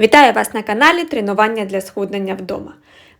Вітаю вас на каналі Тренування для схуднення вдома.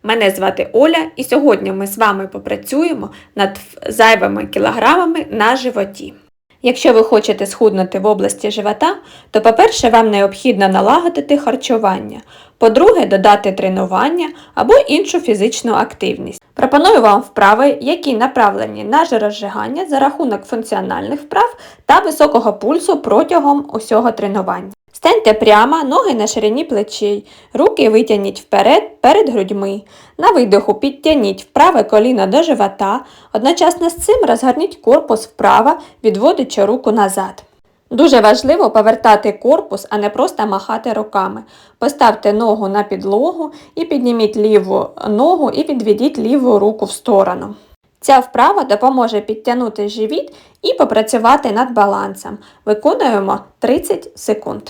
Мене звати Оля, і сьогодні ми з вами попрацюємо над зайвими кілограмами на животі. Якщо ви хочете схуднути в області живота, то, по-перше, вам необхідно налагодити харчування, по-друге, додати тренування або іншу фізичну активність. Пропоную вам вправи, які направлені на жирозжигання за рахунок функціональних вправ та високого пульсу протягом усього тренування. Станьте прямо, ноги на ширині плечей, руки витягніть вперед перед грудьми. На видиху підтягніть вправе коліно до живота, одночасно з цим розгорніть корпус вправо, відводячи руку назад. Дуже важливо повертати корпус, а не просто махати руками. Поставте ногу на підлогу і підніміть ліву ногу і підведіть ліву руку в сторону. Ця вправа допоможе підтягнути живіт і попрацювати над балансом. Виконуємо 30 секунд.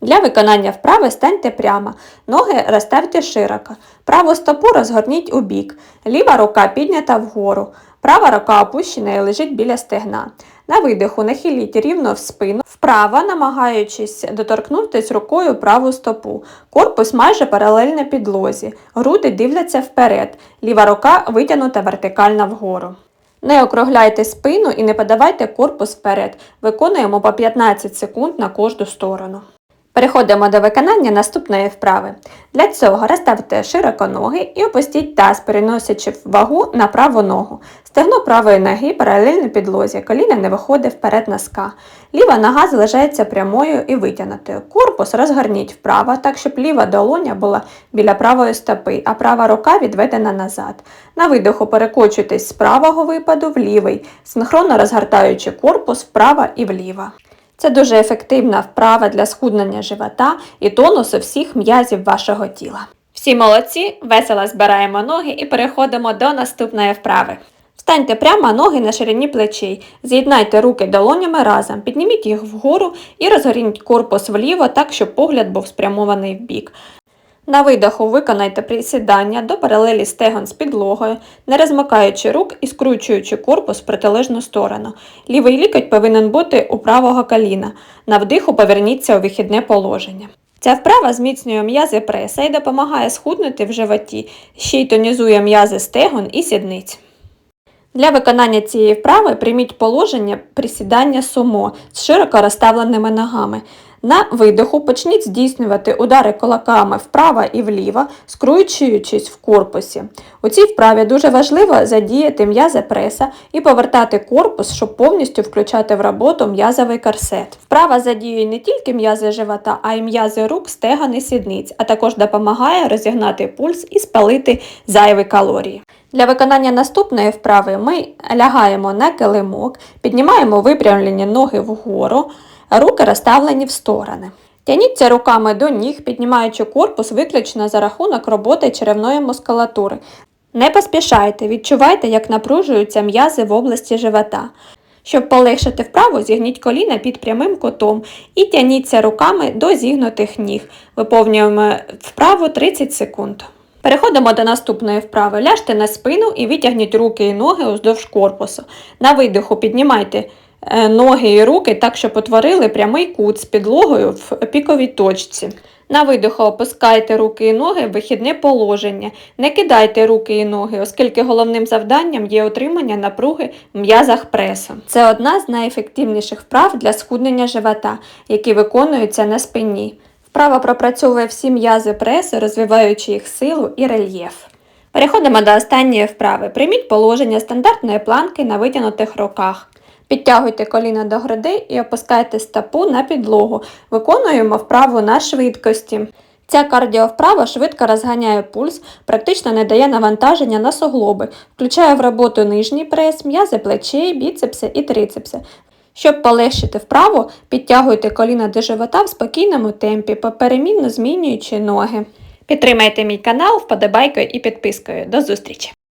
Для виконання вправи станьте прямо, ноги розставте широко, праву стопу розгорніть у бік, ліва рука піднята вгору, права рука опущена і лежить біля стегна. На видиху нахиліть рівно в спину, вправо намагаючись доторкнутися рукою праву стопу. Корпус майже паралельно підлозі, груди дивляться вперед, ліва рука витягнута вертикально вгору. Не округляйте спину і не подавайте корпус вперед. Виконуємо по 15 секунд на кожну сторону. Переходимо до виконання наступної вправи. Для цього розставте широко ноги і опустіть таз, переносячи вагу на праву ногу. Стегно правої ноги паралельно підлозі, коліна не виходить вперед носка. Ліва нога залишається прямою і витягнутою. Корпус розгорніть вправо, так щоб ліва долоня була біля правої стопи, а права рука відведена назад. На видиху перекочуйтесь з правого випаду в лівий, синхронно розгортаючи корпус вправо і вліво. Це дуже ефективна вправа для схуднення живота і тонусу всіх м'язів вашого тіла. Всі молодці, весело збираємо ноги і переходимо до наступної вправи. Встаньте прямо ноги на ширині плечей, з'єднайте руки долонями разом, підніміть їх вгору і розгорніть корпус вліво так, щоб погляд був спрямований в бік. На видоху виконайте присідання до паралелі стегон з підлогою, не розмикаючи рук і скручуючи корпус в протилежну сторону. Лівий лікоть повинен бути у правого коліна. На вдиху поверніться у вихідне положення. Ця вправа зміцнює м'язи преса і допомагає схуднути в животі, ще й тонізує м'язи стегон і сідниць. Для виконання цієї вправи прийміть положення присідання сумо з широко розставленими ногами. На видиху почніть здійснювати удари кулаками вправо і вліво, скручуючись в корпусі. У цій вправі дуже важливо задіяти м'язи преса і повертати корпус, щоб повністю включати в роботу м'язовий корсет. Вправа задіює не тільки м'язи живота, а й м'язи рук, стегон і сідниць, а також допомагає розігнати пульс і спалити зайві калорії. Для виконання наступної вправи ми лягаємо на килимок, піднімаємо випрямлені ноги вгору, руки розставлені в сторони. Тяніться руками до ніг, піднімаючи корпус виключно за рахунок роботи черевної мускулатури. Не поспішайте, відчувайте, як напружуються м'язи в області живота. Щоб полегшити вправу, зігніть коліна під прямим кутом і тяніться руками до зігнутих ніг. Виповнюємо вправу 30 секунд. Переходимо до наступної вправи. Ляжте на спину і витягніть руки і ноги уздовж корпусу. На видиху піднімайте ноги і руки так, щоб утворили прямий кут з підлогою в піковій точці. На видиху опускайте руки і ноги в вихідне положення. Не кидайте руки і ноги, оскільки головним завданням є отримання напруги в м'язах пресу. Це одна з найефективніших вправ для схуднення живота, які виконуються на спині. Вправа пропрацьовує всі м'язи преси, розвиваючи їх силу і рельєф. Переходимо до останньої вправи. Прийміть положення стандартної планки на витягнутих руках. Підтягуйте коліна до грудей і опускайте стопу на підлогу. Виконуємо вправу на швидкості. Ця кардіовправа швидко розганяє пульс, практично не дає навантаження на суглоби, включає в роботу нижній прес, м'язи плечей, біцепси і трицепси. Щоб полегшити вправу, підтягуйте коліна до живота в спокійному темпі, поперемінно змінюючи ноги. Підтримайте мій канал вподобайкою і підпискою. До зустрічі!